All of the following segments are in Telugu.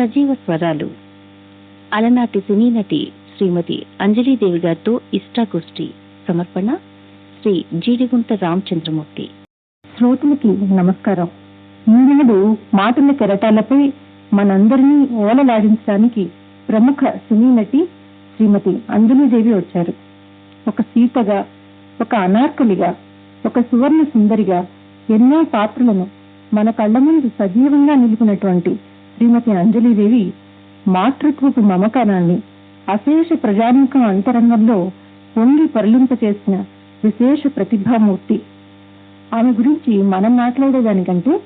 సజీవ స్వరాలు. అలనాటి సినీ నటి శ్రీమతి అంజలీదేవి గారితో ఇష్టాగోష్ఠి. సమర్పణ శ్రీ జీడిగుంట రామచంద్రమూర్తి. శ్రోతులకి నమస్కారం. ఈనాడు మాటల కెరటాలపై మనందరినీ ఓలలాడించడానికి ప్రముఖ సినీ నటి శ్రీమతి అంజలీదేవి వచ్చారు. ఒక సీతగా ఒక అనార్కలిగా ఒక సువర్ణ సుందరిగా ఎన్నో పాత్రలను మన కళ్ళ ముందు సజీవంగా నిలిపినటువంటి శ్రీమతి అంజలీదేవి మాతృత్వపు మమకారాన్ని అశేష ప్రజానీకం అంతరంగంలో పొంగి పరిలింపచేసిన విశేష ప్రతిభామూర్తి. ఆమె గురించి మనం మాట్లాడేదానికంటే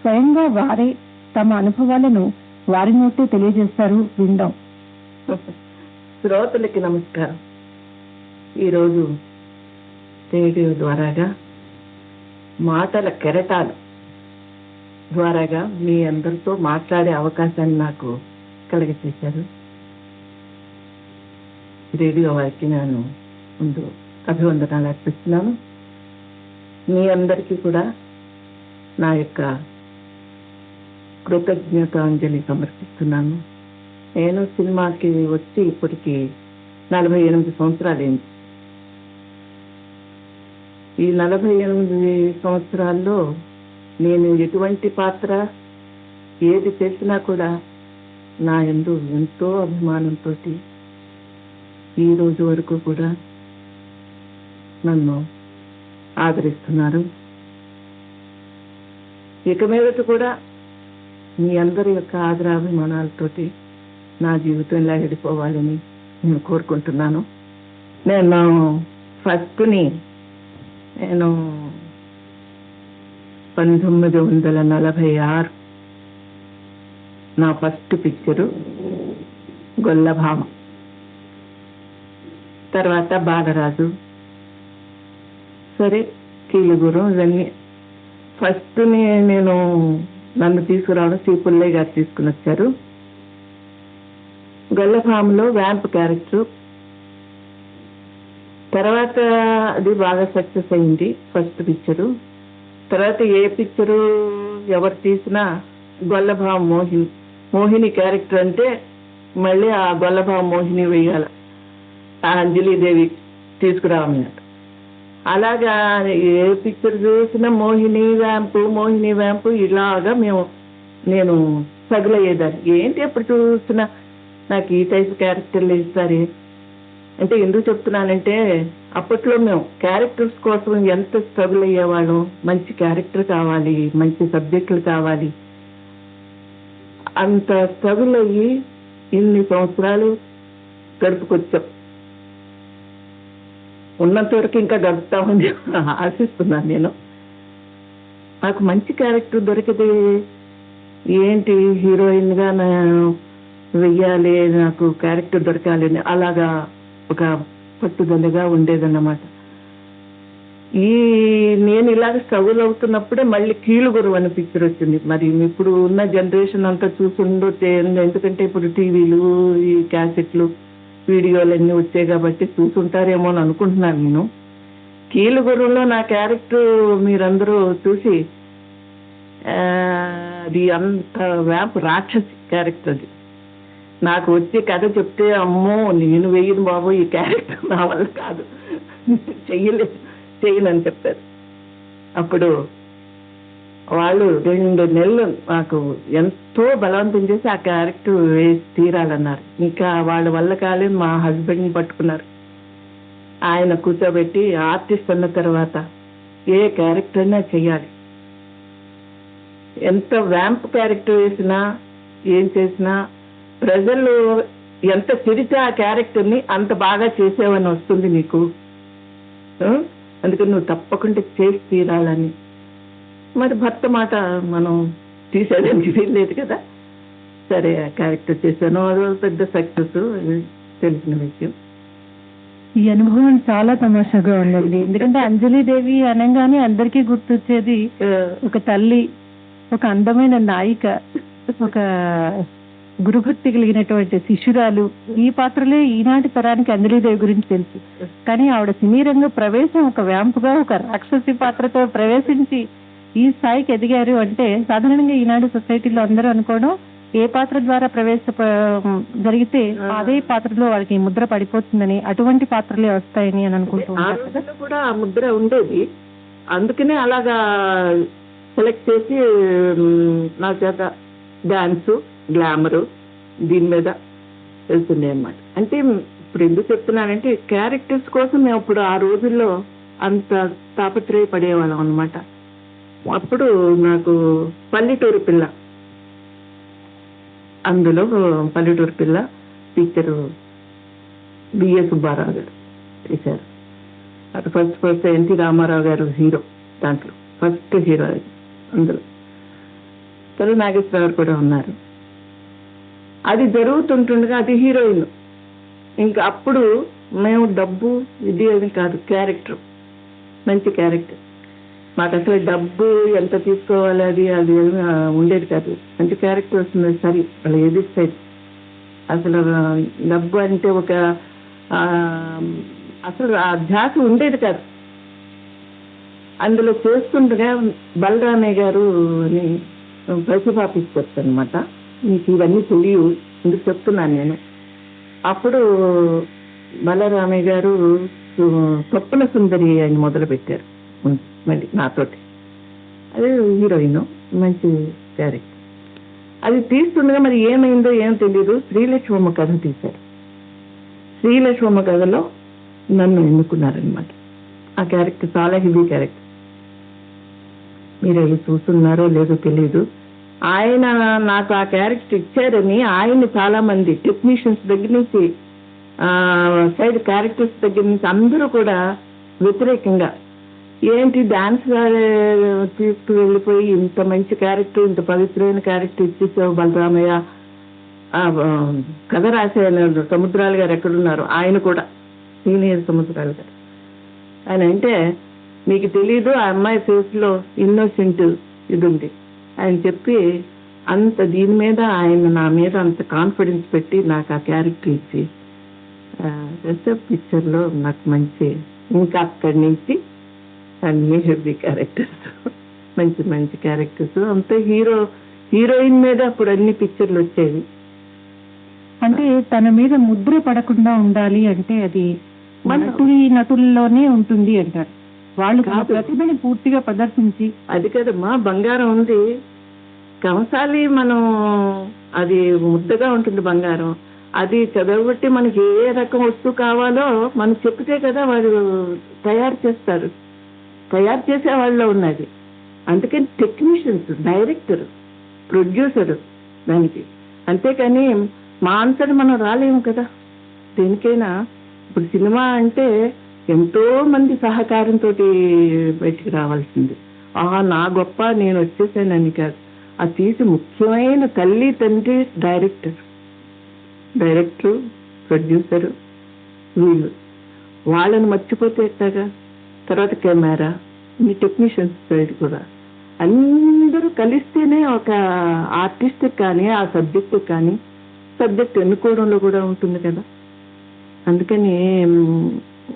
స్వయంగా వారే తమ అనుభవాలను వారి నోటే తెలియజేస్తారు విందాం. శ్రోతలకి నమస్కారం. ఈరోజు రేడియో ద్వారాగా మాటల కెరటాలు ద్వారాగా మీ అందరితో మాట్లాడే అవకాశాన్ని నాకు కలిగచేశారు రేడియో వారికి నేను ముందు అభివందనాలు అర్పిస్తున్నాను. మీ అందరికీ కూడా నా యొక్క కృతజ్ఞతాంజలి సమర్పిస్తున్నాను. నేను సినిమాకి వచ్చి ఇప్పటికి నలభై ఎనిమిది సంవత్సరాలు ఏంటి ఈ నలభై ఎనిమిది సంవత్సరాల్లో నేను ఎటువంటి పాత్ర ఏది చేసినా కూడా నా ఎందు ఎంతో అభిమానంతో ఈ రోజు వరకు కూడా నన్ను ఆదరిస్తున్నారు. ఇక మీదట కూడా మీ అందరి యొక్క ఆదరాభిమానాలతోటి నా జీవితం ఇలా వెళ్ళిపోవాలని నేను కోరుకుంటున్నాను. నేను ఫస్ట్ని నేను పంతొమ్మిది వందల నలభై ఆరు. నా ఫస్ట్ పిక్చరు గొల్లభామ. తర్వాత బాలరాజు. సరే కీలుగురం ఇవన్నీ. ఫస్ట్ నేను నన్ను తీసుకురావడం శ్రీ పుల్లయ్య గారు తీసుకుని వచ్చారు గొల్లభామలో వ్యాంప్ క్యారెక్టర్. తర్వాత అది బాగా సక్సెస్ అయింది ఫస్ట్ పిక్చరు. తర్వాత ఏ పిక్చరు ఎవరు తీసినా గొల్లభావ మోహిని. మోహిని క్యారెక్టర్ అంటే మళ్ళీ ఆ గొల్లభావ మోహిని వేయాల. ఆ అంజలీదేవి తీసుకురావమన్నారు అలాగా ఏ పిక్చర్ చూసినా మోహిని వ్యాంపు మోహిని వ్యాంపు ఇలాగా మేము నేను తగులయ్యేదాన్ని. ఏంటి ఎప్పుడు చూసినా నాకు ఈ టైప్ క్యారెక్టర్లు ఇస్తారు అంటే ఎందుకు చెప్తున్నానంటే అప్పట్లో మేము క్యారెక్టర్స్ కోసం ఎంత స్ట్రగుల్ అయ్యేవాళ్ళం మంచి క్యారెక్టర్ కావాలి మంచి సబ్జెక్టులు కావాలి. అంత స్ట్రగుల్ అయ్యి ఇన్ని సంవత్సరాలు గడుపుకొచ్చాం. ఉన్నంత వరకు ఇంకా గడుపుతామని ఆశిస్తున్నాను నేను. నాకు మంచి క్యారెక్టర్ దొరికితే ఏంటి హీరోయిన్గా నేను వెయ్యాలి నాకు క్యారెక్టర్ దొరకాలి అని అలాగా ఒక పట్టుదలగా ఉండేదన్నమాట. ఈ నేను ఇలాగ స్ట్రగుల్ అవుతున్నప్పుడే మళ్ళీ కీలుగురు అని పిక్చర్ వచ్చింది. మరి ఇప్పుడు ఉన్న జనరేషన్ అంతా చూసుండో ఎందుకంటే ఇప్పుడు టీవీలు ఈ క్యాసెట్లు వీడియోలు అన్నీ వచ్చాయి కాబట్టి చూసుంటారేమో అని అనుకుంటున్నాను నేను. కీలుగురులో నా క్యారెక్టర్ మీరందరూ చూసి అది అంత వ్యాప్ రాక్షసి క్యారెక్టర్ అది. నాకు వచ్చి కథ చెప్తే అమ్మో నేను వేయను బాబు ఈ క్యారెక్టర్ నా వల్ల కాదు. చెయ్యలే చెయ్యనని చెప్పారు. అప్పుడు వాళ్ళు రెండు నెలలు నాకు ఎంతో బలవంతం చేసి ఆ క్యారెక్టర్ వేసి తీరాలన్నారు. ఇంకా వాళ్ళ వల్ల కాలేదు మా హస్బెండ్ని పట్టుకున్నారు. ఆయన కూర్చోబెట్టి ఆర్టిస్ట్ అన్న తర్వాత ఏ క్యారెక్టర్ అయినా చెయ్యాలి. ఎంత వ్యాంప్ క్యారెక్టర్ వేసినా ఏం చేసినా ప్రజలు ఎంత చిరితే ఆ క్యారెక్టర్ని అంత బాగా చేసేవని వస్తుంది నీకు? అందుకని నువ్వు తప్పకుండా చేసి తీరాలని. మరి భర్త మాట మనం తీసేదానికి వీల్లేదు కదా? సరే ఆ క్యారెక్టర్ చేశాను. అది పెద్ద సక్సెస్ తెలిసిన విషయం. ఈ అనుభవం చాలా తమాషాగా ఉందండి. ఎందుకంటే అంజలీదేవి అనగానే అందరికీ గుర్తొచ్చేది ఒక తల్లి ఒక అందమైన నాయిక ఒక గురుభక్తి కలిగినటువంటి శిష్యురాలు ఈ పాత్రలే ఈనాటి తరానికి అంజలీదేవి గురించి తెలుసు. కానీ ఆవిడ సినీ రంగ ప్రవేశం ఒక వ్యాంపుగా ఒక రాక్షసి పాత్రతో ప్రవేశించి ఈ స్థాయికి ఎదిగారు అంటే సాధారణంగా ఈనాడు సొసైటీలో అందరూ అనుకోవడం ఏ పాత్ర ద్వారా ప్రవేశ జరిగితే. అదే పాత్రలో వాళ్ళకి ముద్ర పడిపోతుందని అటువంటి పాత్రలే వస్తాయని అని అనుకుంటూ ఆ ఉంటారు కదా. రోజుల్లో కూడా ఆ ముద్ర ఉండేది. అందుకనే అలాగా సెలెక్ట్ చేసి నా చేత డాన్సు గ్లామరు దీని మీద వెళ్తుండే అనమాట అంటే ఇప్పుడు ఎందుకు చెప్తున్నానంటే క్యారెక్టర్స్ కోసం మేము అప్పుడు ఆ రోజుల్లో అంత తాపత్రయపడేవాళ్ళం అనమాట అప్పుడు నాకు పల్లెటూరు పిల్ల. అందులో పల్లెటూరు పిల్ల టీచర్ బిఏ సుబ్బారావు గారు తీశారు అటు ఫస్ట్ ఫస్ట్ ఎన్టీ రామారావు గారు హీరో దాంట్లో. ఫస్ట్ హీరో అందులో. తల్లి నాగేశ్వరరావు గారు కూడా ఉన్నారు. అది జరుగుతుంటుండగా అది హీరోయిన్. ఇంకా అప్పుడు మేము డబ్బు ఇది అది కాదు క్యారెక్టర్. మంచి క్యారెక్టర్. మాకు అసలు డబ్బు ఎంత తీసుకోవాలి అది అది ఉండేది కాదు. మంచి క్యారెక్టర్ వస్తుంది సరే వాళ్ళు ఏది అసలు డబ్బు అంటే ఒక అసలు ఆ ధ్యాస ఉండేది కాదు. అందులో చేస్తుండగా బలరామయ్య గారు అని పైసపాపిస్తారు అనమాట మీకు ఇవన్నీ తెలియవు. ఎందుకు చెప్తున్నాను నేను? అప్పుడు బలరామయ్య గారు తప్పుల సుందరి అని మొదలు పెట్టారు మళ్ళీ నాతోటి. అదే హీరోయిన్ మంచి క్యారెక్టర్. అది తీస్తుండగా మరి ఏమైందో ఏం తెలియదు శ్రీలక్ష్మమ్మ కథ తీశారు. శ్రీలక్ష్మమ్మ కథలో నన్ను ఎన్నుకున్నారనమాట ఆ క్యారెక్టర్ చాలా హెవీ క్యారెక్టర్. మీరు అవి చూస్తున్నారో లేదో తెలియదు ఆయన నాకు ఆ క్యారెక్టర్ ఇచ్చారని ఆయన చాలా మంది టెక్నీషియన్స్ దగ్గర నుంచి సైడ్ క్యారెక్టర్స్ దగ్గర నుంచి అందరూ కూడా వ్యతిరేకంగా ఏంటి డాన్స్ తీసుకు వెళ్ళిపోయి ఇంత మంచి క్యారెక్టర్ ఇంత పవిత్రమైన క్యారెక్టర్ ఇచ్చేసావు బలరామయ్య? కథ రాసే సముద్రాలు గారు ఎక్కడున్నారు? ఆయన కూడా సీనియర్ సముద్రాలు గారు. ఆయన అంటే మీకు తెలీదు ఆ అమ్మాయి ఫేస్లో ఇన్నోసెంట్ ఇది ఉంది. ఆయన చెప్పి అంత దీని మీద ఆయన నా మీద అంత కాన్ఫిడెన్స్ పెట్టి నాకు ఆ క్యారెక్టర్ ఇచ్చి పిక్చర్లో నాకు మంచి ఇంకా అక్కడి నుంచి అన్ని హెవీ క్యారెక్టర్స్ మంచి మంచి క్యారెక్టర్స్ అంతే హీరో హీరోయిన్ మీద అప్పుడు అన్ని పిక్చర్లు వచ్చేవి. అంటే తన మీద ముద్ర పడకుండా ఉండాలి అంటే అది మన- నటుల్లోనే ఉంటుంది అంటారు. వాళ్ళు కాదు. ప్రతిభని పూర్తిగా ప్రదర్శించి అది కదమ్మా బంగారం ఉంది. కంసాలి మనం అది ముద్దగా ఉంటుంది బంగారం. అది చదవబట్టి మనకి ఏ రకం వస్తువు కావాలో మనం చెప్తే కదా వాడు తయారు చేస్తారు. తయారు చేసే వాళ్ళలో ఉన్నది. అందుకని టెక్నీషియన్స్ డైరెక్టర్ ప్రొడ్యూసర్ దానికి. అంతేకాని మా అంతటి మనం రాలేము కదా. దేనికైనా ఇప్పుడు సినిమా అంటే ఎంతో మంది సహకారంతో బయటికి రావాల్సింది. ఆ నా గొప్ప నేను వచ్చేసానని కాదు. ఆ తీసి ముఖ్యమైన తల్లి తండ్రి డైరెక్టర్ డైరెక్టర్ ప్రొడ్యూసర్ వీళ్ళు. వాళ్ళని మర్చిపోతే ఎట్లాగా? తర్వాత కెమెరా ఈ టెక్నీషియన్స్ సైడ్ కూడా. అందరూ కలిస్తేనే ఒక ఆర్టిస్ట్ కానీ ఆ సబ్జెక్ట్ కానీ సబ్జెక్ట్ ఎన్నుకోవడంలో కూడా ఉంటుంది కదా? అందుకని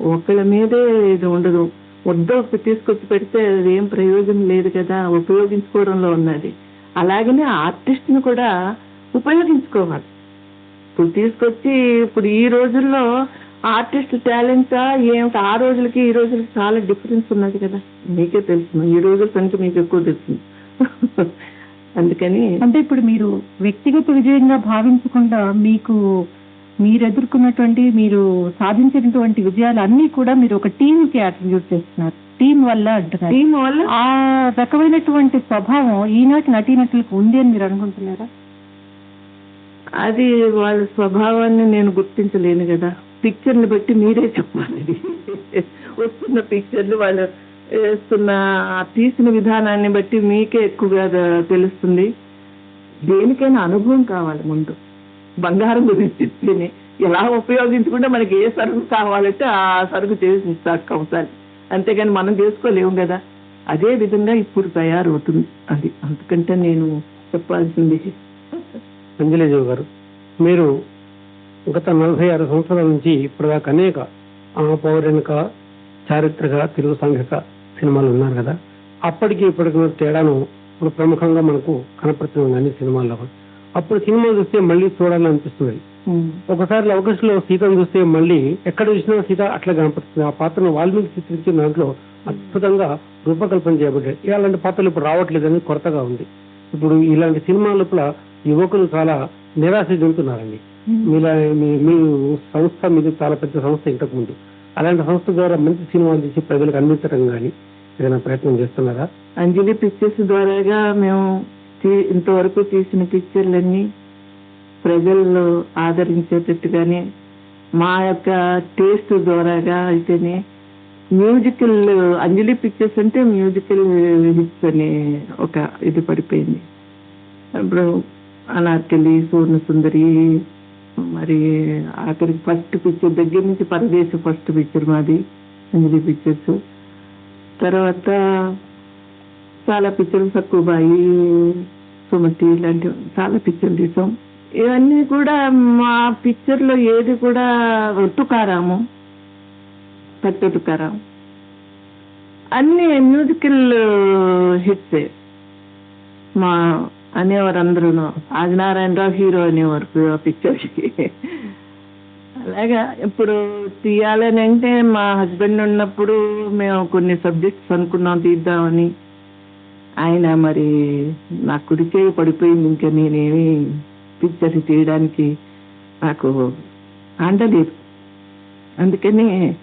ఒకళ్ళ మీదే ఇది ఉండదు. వద్దో తీసుకొచ్చి పెడితే అది ఏం ప్రయోజనం లేదు కదా ఉపయోగించుకోవడంలో ఉన్నది. అలాగనే ఆర్టిస్ట్ని కూడా ఉపయోగించుకోవాలి. ఇప్పుడు తీసుకొచ్చి ఇప్పుడు ఈ రోజుల్లో ఆర్టిస్ట్ టాలెంటా ఏమిటి? ఆ రోజులకి ఈ రోజులకి చాలా డిఫరెన్స్ ఉన్నది కదా. మీకే తెలుసు. ఈ రోజుల సంఖ్య మీకు ఎక్కువ తెలుస్తుంది అందుకని అంటే ఇప్పుడు మీరు వ్యక్తిగత విజయంగా భావించకుండా మీకు మీరు ఎదుర్కొన్నటువంటి మీరు సాధించినటువంటి విజయాలు అన్ని కూడా మీరు ఒక టీం కి అట్రిబ్యూట్ చేస్తున్నారు. టీం వల్ల అంటున్నారు. టీం వల్ల? ఆ రకమైనటువంటి స్వభావం ఈనాటి నటీనటులకు ఉంది అని మీరు అనుకుంటున్నారా? అది వాళ్ళ స్వభావాన్ని నేను గుర్తించలేను కదా. పిక్చర్ని బట్టి మీరే చెప్పాలి. వస్తున్న పిక్చర్లు వాళ్ళు వేస్తున్న ఆ తీసిన విధానాన్ని బట్టి మీకే ఎక్కువగా తెలుస్తుంది. దేనికైనా అనుభవం కావాలి ముందు. బంగారం గురించి చెప్తేనే ఎలా ఉపయోగించుకుంటే మనకి ఏ సరుకు కావాలంటే ఆ సరుకు చేసి ఇస్తారు కంసాలి అంతేగాని మనం చేసుకోలేము కదా. అదే విధంగా ఇప్పుడు తయారవుతుంది. అది అందుకంటే నేను చెప్పాల్సింది. అంజలేజు గారు మీరు గత నలభై ఆరు సంవత్సరాల నుంచి ఇప్పటిదాకా అనేక ఆ, పౌరాణిక చారిత్రక తెలుగు సాంఘిక సినిమాలు ఉన్నారు కదా. అప్పటికి ఇప్పటికి తేడాను ఇప్పుడు ప్రముఖంగా మనకు కనపడుతుంది అన్ని సినిమాల్లో అప్పుడు సినిమా చూస్తే మళ్ళీ చూడాలని అనిపిస్తుంది. ఒకసారి అవకాశంలో సీతను చూస్తే మళ్ళీ ఎక్కడ చూసినా సీత అట్లా కనపడుతుంది. ఆ పాత్రను వాల్మీకి చిత్రించిన దాంట్లో అద్భుతంగా రూపకల్పన చేయబడ్డాయి. ఇలాంటి పాత్రలు ఇప్పుడు రావట్లేదని కొరతగా ఉంది. ఇప్పుడు ఇలాంటి సినిమా లోపల యువకులు చాలా నిరాశ చెందుతున్నారండి. మీ- మీ సంస్థ మీది చాలా పెద్ద సంస్థ ఇంతకు ముందు. అలాంటి సంస్థ ద్వారా మంచి సినిమాలు తీసి ప్రజలకు అందించడం కానీ ఏదైనా ప్రయత్నం చేస్తున్నారా? అంజలి పిక్చర్స్ ద్వారాగా మేము ఇంతవరకు తీసిన పిక్చర్లన్నీ ప్రజల్లో ఆదరించేటట్టుగానే మా యొక్క టేస్ట్ ద్వారాగా అయితేనే మ్యూజికల్ అంజలి పిక్చర్స్ అంటే మ్యూజికల్ హిట్స్ అనే ఒక ఇది పడిపోయింది. ఇప్పుడు అనార్కలి సూర్ణ సుందరి మరి ఆఖరికి ఫస్ట్ పిక్చర్ దగ్గర నుంచి పరదేశ ఫస్ట్ పిక్చర్ మాది అంజలి పిక్చర్స్ తర్వాత చాలా పిక్చర్లు సక్కుబాయి సుమతి ఇలాంటివి చాలా పిక్చర్లు తీసాం ఇవన్నీ కూడా మా పిక్చర్లో ఏది కూడా తుకారాము పెద్ద తుకారాం అన్ని మ్యూజికల్ హిట్స్ మా అనేవారు అందరూ ఆదినారాయణరావు హీరో అనేవారు ఆ పిక్చర్కి అలాగా ఇప్పుడు తీయాలని అంటే మా హస్బెండ్ ఉన్నప్పుడు మేము కొన్ని సబ్జెక్ట్స్ అనుకున్నాం తీద్దామని. ఆయన మరి నా కుడికే పడిపోయింది ఇంకా నేనేమి పిక్చర్ తీయడానికి నాకు అంటలేదు అందుకని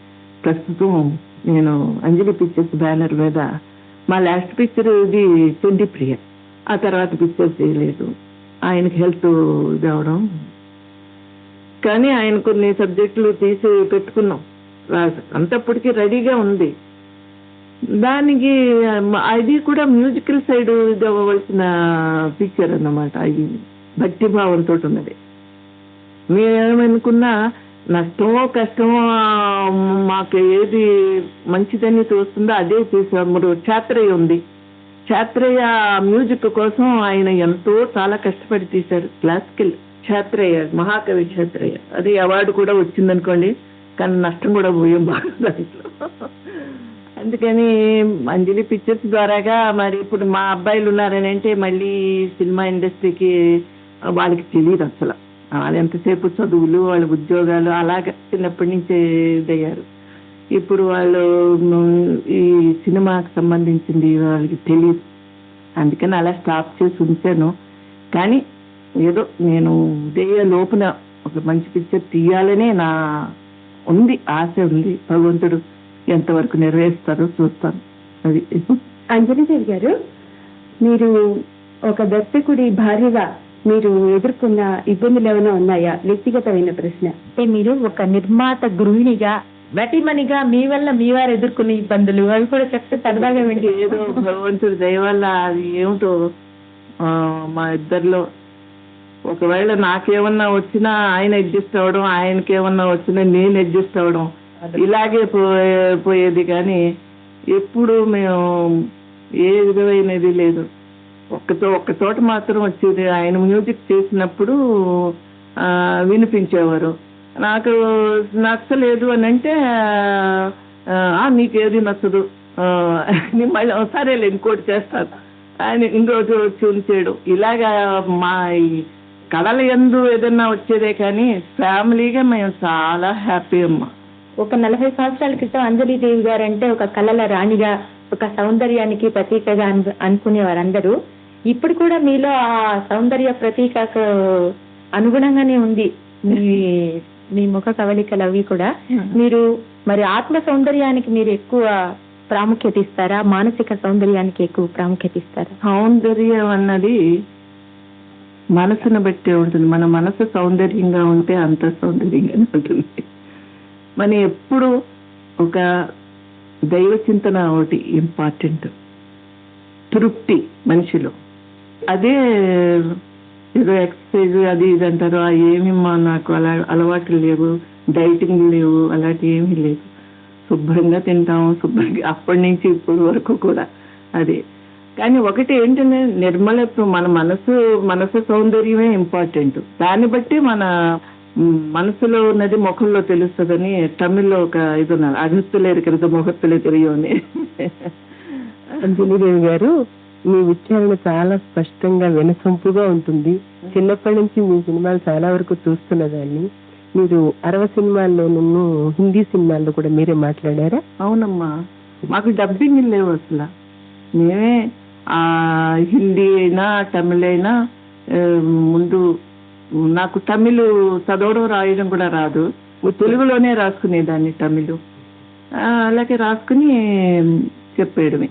ప్రస్తుతం నేను అంజలి పిక్చర్స్ బ్యానర్ మీద మా లాస్ట్ పిక్చర్ ఇది చెండి ప్రియ ఆ తర్వాత పిక్చర్ చేయలేదు ఆయనకి హెల్త్ ఇది అవడం. కానీ ఆయన కొన్ని సబ్జెక్టులు తీసి పెట్టుకున్నాం. అంతప్పటికీ రెడీగా ఉంది. దానికి అది కూడా మ్యూజికల్ సైడ్ ఇది అవ్వవలసిన పిక్చర్ అన్నమాట అది భక్తి భావంతో ఉన్నది. మేమేమనుకున్నా నష్టమో కష్టమో మాకు ఏది మంచిదని తోస్తుందో అదే తీసాము మరి ఛాత్రయ్య ఉంది. ఛాత్రయ్య మ్యూజిక్ కోసం ఆయన ఎంతో చాలా కష్టపడి తీశారు క్లాసికల్ ఛాత్రయ్య మహాకవి ఛాత్రయ్య అది అవార్డు కూడా వచ్చిందనుకోండి కానీ నష్టం కూడా పోయాం బాగా దాంట్లో. అందుకని అంజలి పిక్చర్స్ ద్వారాగా మరి ఇప్పుడు మా అబ్బాయిలు ఉన్నారని అంటే మళ్ళీ సినిమా ఇండస్ట్రీకి వాళ్ళకి తెలియదు అసలు. వాళ్ళు ఎంతసేపు చదువులు వాళ్ళ ఉద్యోగాలు అలాగ చిన్నప్పటి నుంచే ఇదయ్యారు ఇప్పుడు వాళ్ళు ఈ సినిమాకి సంబంధించింది వాళ్ళకి తెలియదు. అందుకని అలా స్టాప్ చేసి ఉంచాను. కానీ ఏదో నేను ఉదయ లోపున ఒక మంచి పిక్చర్ తీయాలనే నా ఉంది ఆశ ఉంది. భగవంతుడు ఎంతవరకు నెరవేరుస్తారో చూస్తాను. అది అంజలిదేవి గారు మీరు ఒక దర్శకుడి భార్యగా మీరు ఎదుర్కొన్న ఇబ్బందులు ఏమైనా ఉన్నాయా? వ్యక్తిగతమైన ప్రశ్న. అంటే మీరు ఒక నిర్మాత గృహిణిగా వెటిమనిగా మీ వల్ల మీ వారు ఎదుర్కొనే ఇబ్బందులు అవి కూడా చెప్తే సరదాగా వింటే. ఏదో భగవంతుడి దయ వల్ల అది ఏమిటో ఆ, మా ఇద్దరిలో ఒకవేళ నాకేమన్నా వచ్చినా ఆయన అడ్జస్ట్ అవ్వడం ఆయనకి ఏమన్నా వచ్చినా నేను అడ్జస్ట్ అవ్వడం ఇలాగే పోయే పోయేది కానీ ఎప్పుడు మేము ఏ విధమైనది లేదు. ఒక్కతో ఒక్క చోట మాత్రం వచ్చేది. ఆయన మ్యూజిక్ చేసినప్పుడు వినిపించేవారు. నాకు నచ్చలేదు అని అంటే నీకేది నచ్చదు. మళ్ళీ సరేలే ఇంకోటి చేస్తాను. ఆయన ఇంకోటి వచ్చి ఉంచేయడం ఇలాగా మా ఈ కళల ఎందు ఏదన్నా వచ్చేదే కానీ ఫ్యామిలీగా మేము చాలా హ్యాపీ అమ్మా. ఒక నలభై సంవత్సరాల క్రితం అంజలిదేవి గారు అంటే ఒక కళల రాణిగా ఒక సౌందర్యానికి ప్రతీకగా అను- అనుకునేవారు అందరూ ఇప్పుడు కూడా మీలో ఆ సౌందర్య ప్రతీకకు అనుగుణంగానే ఉంది మీ మీ ముఖ కవళికలు అవి కూడా. మీరు మరి ఆత్మ సౌందర్యానికి మీరు ఎక్కువ ప్రాముఖ్యత ఇస్తారా? మానసిక సౌందర్యానికి ఎక్కువ ప్రాముఖ్యత ఇస్తారా? సౌందర్యం అన్నది మనసును బట్టే ఉంటుంది. మన మనసు సౌందర్యంగా ఉంటే అంత సౌందర్యంగానే ఉంటుంది. మన ఎప్పుడు ఒక దైవ చింతన ఒకటి ఇంపార్టెంట్ తృప్తి మనిషిలో. అదే ఏదో ఎక్సర్సైజ్ అది ఇది అంటారు ఆ ఏమి మా నాకు అలా అలవాట్లు లేవు డైటింగ్ లేవు అలాంటి ఏమీ లేవు శుభ్రంగా తింటాము శుభ్రంగా అప్పటి నుంచి ఇప్పటి వరకు కూడా అది. కానీ ఒకటి ఏంటంటే నిర్మలత్వం మన మనసు మనసు సౌందర్యమే ఇంపార్టెంట్ దాన్ని బట్టి మన మనసులో ఉన్నది ముఖంలో తెలుస్తుందని తమిళ్ళో ఒక ఇది ఉన్నారు అగత్తులేరు కనుక మొహత్తులే తెలియని అంజలిదేవి గారు మీ ఉచ్చారణ చాలా స్పష్టంగా వినసొంపుగా ఉంటుంది. చిన్నప్పటి నుంచి మీ సినిమాలు చాలా వరకు చూస్తున్నదాన్ని. మీరు అరవ సినిమాల్లోనూ హిందీ సినిమాల్లో కూడా మీరే మాట్లాడారా? అవునమ్మా. మాకు డబ్బింగ్ లేవు అసలు. మేమే హిందీ అయినా తమిళ అయినా ముందు నాకు తమిళ్ చదవడం రాయడం కూడా రాదు. తెలుగులోనే రాసుకునేదాన్ని తమిళ్. అలాగే రాసుకుని చెప్పేయడమే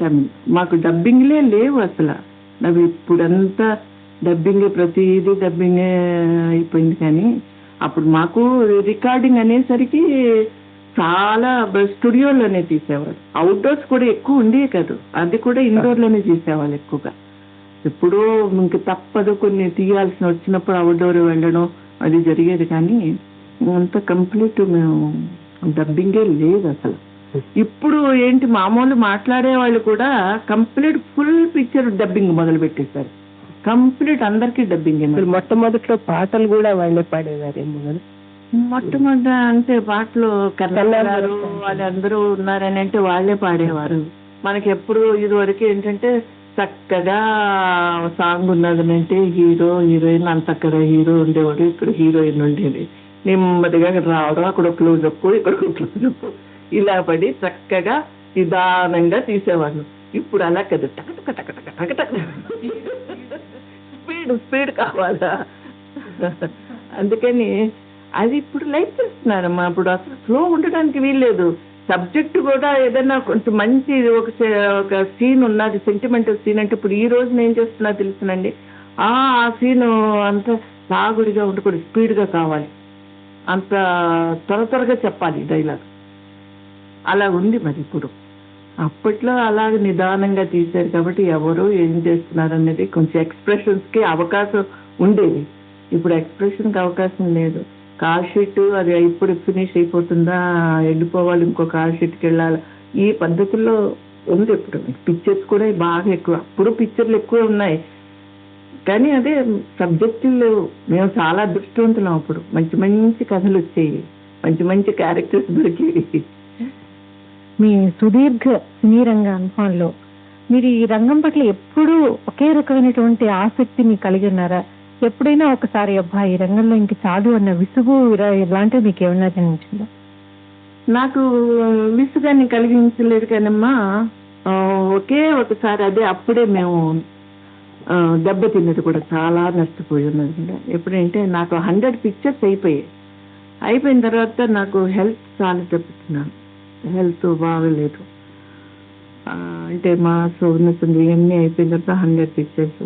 తమిళ్. మాకు డబ్బింగ్లే లేవు అసలు. అవి ఇప్పుడంతా డబ్బింగ్ ప్రతిదీ డబ్బింగ్ అయిపోయింది కానీ అప్పుడు మాకు రికార్డింగ్ అనేసరికి చాలా స్టూడియోలోనే తీసేవాళ్ళు అవుట్డోర్స్ కూడా ఎక్కువ ఉండేవి కాదు. అది కూడా ఇండోర్లోనే తీసేవాళ్ళు ఎక్కువగా. ఎప్పుడూ ఇంక తప్పదు కొన్ని తీయాల్సిన వచ్చినప్పుడు అవుట్డోర్ వెళ్ళడం అది జరిగేది కానీ అంత కంప్లీట్ మేము డబ్బింగే లేదు అసలు. ఇప్పుడు ఏంటి మామూలు మాట్లాడే వాళ్ళు కూడా కంప్లీట్ ఫుల్ పిక్చర్ డబ్బింగ్ మొదలు పెట్టేశారు. కంప్లీట్ అందరికీ డబ్బింగ్ మొట్టమొదట్లో పాటలు కూడా వాళ్ళే పాడేవారేమో కదా? మొట్టమొదట అంటే పాటలు కన్నగారు వాళ్ళందరూ ఉన్నారని అంటే వాళ్ళే పాడేవారు. మనకి ఎప్పుడు ఇది వరకు ఏంటంటే చక్కగా సాంగ్ ఉన్నది అంటే హీరో హీరోయిన్ అంత అక్కడ హీరో ఉండేవాడు ఇక్కడ హీరోయిన్ ఉండేది. నెమ్మదిగా రావడం అక్కడ క్లోజప్ ఇక్కడ క్లోజప్ ఇలా పడి చక్కగా నిదానంగా తీసేవాడు ఇప్పుడు అలా కదా. టక టక టక టక టక టక. స్పీడ్ స్పీడ్ కావాలా? అందుకని అది ఇప్పుడు లైక్ చేస్తున్నారమ్మా ఇప్పుడు అసలు స్లో ఉండడానికి వీల్లేదు. సబ్జెక్ట్ కూడా ఏదైనా కొంచెం మంచి ఒక ఒక సీన్ ఉన్నది సెంటిమెంటల్ సీన్ అంటే ఇప్పుడు ఈ రోజున ఏం చేస్తున్నా తెలుసునండి. ఆ సీన్ అంత లాగుడిగా ఉండకూడదు స్పీడ్గా కావాలి. అంత త్వర త్వరగా చెప్పాలి డైలాగ్. అలా ఉంది మరి ఇప్పుడు. అప్పట్లో అలాగ నిదానంగా తీశారు కాబట్టి ఎవరు ఏం చేస్తున్నారు అనేది కొంచెం ఎక్స్ప్రెషన్స్కి అవకాశం ఉండేది. ఇప్పుడు ఎక్స్ప్రెషన్కి అవకాశం లేదు. కాల్ షీట్ అది ఇప్పుడు ఫినిష్ అయిపోతుందా? వెళ్ళిపోవాలి ఇంకో కాల్ షీట్కి వెళ్ళాలి? ఈ పద్ధతుల్లో ఉంది ఇప్పుడు. పిక్చర్స్ కూడా బాగా ఎక్కువ. అప్పుడు పిక్చర్లు ఎక్కువ ఉన్నాయి. కానీ అదే సబ్జెక్టులు మేము చాలా దృష్టివంతులం అప్పుడు. మంచి మంచి కథలు వచ్చేవి మంచి మంచి క్యారెక్టర్స్ దొరికేవి. మీ సుదీర్ఘ సినీ రంగ అనుభవంలో మీరు ఈ రంగం పట్ల ఎప్పుడూ ఒకే రకమైనటువంటి ఆసక్తిని కలిగి ఉన్నారా? ఎప్పుడైనా ఒకసారి అబ్బా ఈ రంగంలో ఇంక చాలు అన్న విసుగు ఇలాంటివి మీకు ఏమన్నా కనిపించిందా నాకు విసుగాన్ని కలిగించలేదు కానమ్మా ఒకే ఒకసారి అదే అప్పుడే మేము దెబ్బతిన్నది కూడా చాలా నష్టపోయి ఉన్నది కూడా. ఎప్పుడంటే నాకు హండ్రెడ్ పిక్చర్స్ అయిపోయాయి. అయిపోయిన తర్వాత నాకు హెల్త్ చాలా దెబ్బతిన్నాను. హెల్త్ బాగలేదు. అంటే మా సోనసుంది ఇవన్నీ అయిపోయిన తర్వాత హండ్రెడ్ పిక్చర్స్.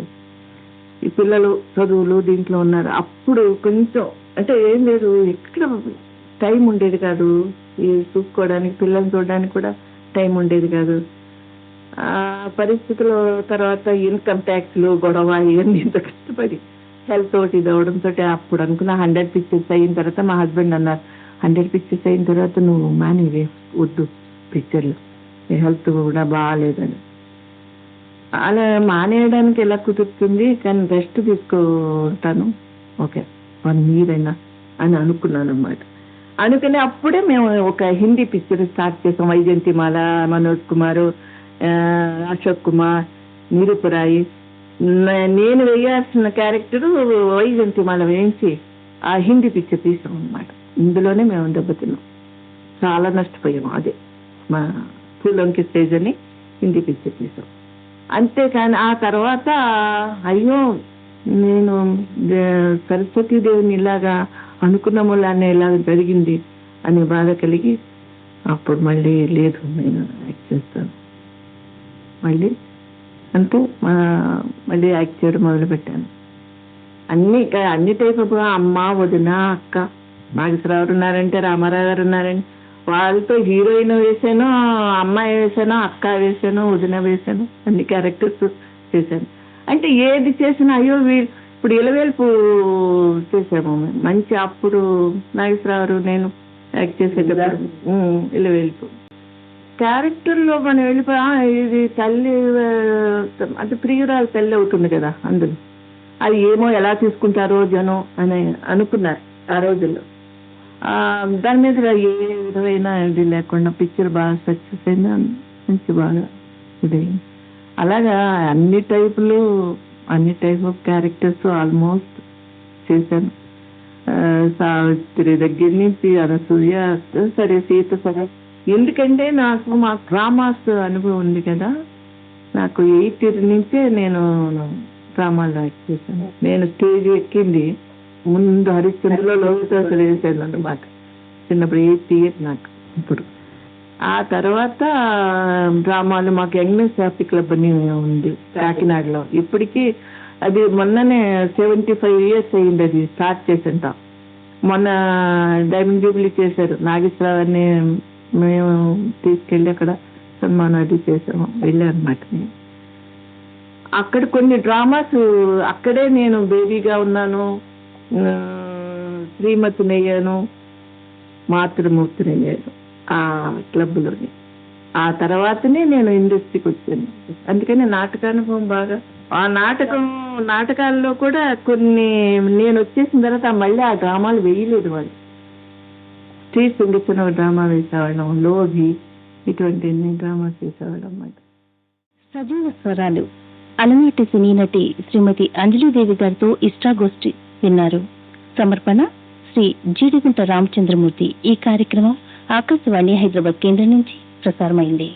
ఈ పిల్లలు చదువులు దీంట్లో ఉన్నారు. అప్పుడు కొంచెం అంటే ఏం లేదు ఎక్కడ టైం ఉండేది కాదు. ఈ చూసుకోవడానికి పిల్లల్ని చూడడానికి కూడా టైం ఉండేది కాదు. ఆ పరిస్థితుల తర్వాత ఇన్కమ్ ట్యాక్స్లు గొడవ ఇవన్నీ ఇంత కష్టపడి హెల్త్ ఒకటి ఇది అప్పుడు అనుకున్న హండ్రెడ్ పిక్చర్స్ అయిన తర్వాత మా హస్బెండ్ అన్నారు హండ్రెడ్ పిక్చర్స్ అయిన తర్వాత నువ్వు మానేవే వద్దు పిక్చర్లు హెల్త్ కూడా బాగాలేదని. అలా మానేయడానికి ఎలా కుదురుతుంది? కానీ రెస్ట్ తీసుకుంటాను. ఓకే. వన్ ఇయర్ అయినా అని అనుకున్నాను అనమాట అనుకుని అప్పుడే మేము ఒక హిందీ పిక్చర్ స్టార్ట్ చేసాం. వైజయంతిమాల మనోజ్ కుమార్ అశోక్ కుమార్ నిరుపురాయి. నేను వేయాల్సిన క్యారెక్టర్ వైజయంతిమాల వేయించి ఆ హిందీ పిక్చర్ తీసాం అనమాట ఇందులోనే మేము దెబ్బతిన్నాం. చాలా నష్టపోయాము అదే మా పూలంకి స్టేజ్ అని హిందీ పిక్చర్ తీసాం. అంతేకాని ఆ తర్వాత అయ్యో నేను దే- సరస్వతీ దేవిని ఇలాగా అనుకున్నాములానే ఇలాగ జరిగింది అని బాధ కలిగి అప్పుడు మళ్ళీ లేదు నేను యాక్ట్ చేస్తాను. మళ్ళీ అంటే మా మళ్ళీ యాక్ట్ చేయడం మొదలుపెట్టాను. అన్ని అన్ని టైప్ అమ్మ వదిన అక్క నాగేశ్వరరావు ఉన్నారంటే రామారావు గారు ఉన్నారంటే వాళ్ళతో హీరోయిన్ వేసాను అమ్మాయి వేసాను అక్క వేసాను వదిన వేసాను అన్ని క్యారెక్టర్స్ చేశాను. అంటే ఏది చేసినా అయ్యో వీ- ఇప్పుడు ఇలవేల్పు చేసాము. మంచి అప్పుడు నాగేశ్వరరావు నేను యాక్ట్ చేసేటప్పుడు ఇలవేల్పు. క్యారెక్టర్లో మనం వెళ్ళిపోయి "ఆ, ఇది తల్లి అంటే ప్రియురాలు తల్లి అవుతుంది కదా అందులో. అది ఏమో ఎలా తీసుకుంటారో జనం అని అనుకున్నారు ఆ రోజుల్లో. దాని మీద ఏ విధమైన ఇది లేకుండా పిక్చర్ బాగా సక్సెస్ అయినా మంచి బాగా ఇది అలాగా అన్ని టైపులు అన్ని టైప్ ఆఫ్ క్యారెక్టర్స్ ఆల్మోస్ట్ చేశాను. సావిత్రి దగ్గర నుంచి అనసూయ సరే సీత సరే. ఎందుకంటే నాకు మా డ్రామాస్ అనుభవం ఉంది కదా. నాకు ఎయిత్ నుంచే నేను డ్రామాలు యాక్ట్ చేశాను. నేను స్టేజ్ ఎక్కింది. ముందు హరిశ్చంద్రలో లోహిత అసలు వేసాను అనమాట చిన్నప్పుడు ఎయిత్ ఇయర్ నాకు. ఇప్పుడు ఆ తర్వాత డ్రామాలు మాకు యంగ్నెస్ హ్యాపీ క్లబ్ అని ఉంది కాకినాడలో. ఇప్పటికీ అది మొన్ననే సెవెంటీ ఫైవ్ ఇయర్స్ అయ్యింది అది స్టార్ట్ చేసింట. మొన్న డైమండ్ జూబ్లీ చేశారు. నాగేశ్వరరావుని మేము తీసుకెళ్ళి అక్కడ సన్మానం అది చేసాము వెళ్ళానమాట నేను అక్కడ కొన్ని డ్రామాస్ అక్కడే నేను బేబీగా ఉన్నాను. ఆ, శ్రీమతిని మాతృమూర్తిని ఆ క్లబ్లోని. ఆ తర్వాతనే నేను ఇండస్ట్రీకి వచ్చాను. అందుకని నాటకానుభవం బాగా. ఆ నాటకం నాటకాల్లో కూడా కొన్ని నేను వచ్చేసిన తర్వాత మళ్ళీ ఆ డ్రామాలు వేయలేదు వాళ్ళు. స్త్రీ సింగచన డ్రామా వేసేవాళ్ళం లోభి ఇటువంటి ఎన్ని డ్రామాస్ వేసేవాళ్ళం అన్నమాట. సజీవ స్వరాలు. అలనాటి సినీ నటి శ్రీమతి అంజలిదేవి గారితో ఇష్టాగోష్ఠి. విన్నారు. సమర్పణ శ్రీ జీడిగుంట రామచంద్రమూర్తి. ఈ కార్యక్రమం ఆకాశవాణి హైదరాబాద్ కేంద్రం నుంచి ప్రసారమైంది.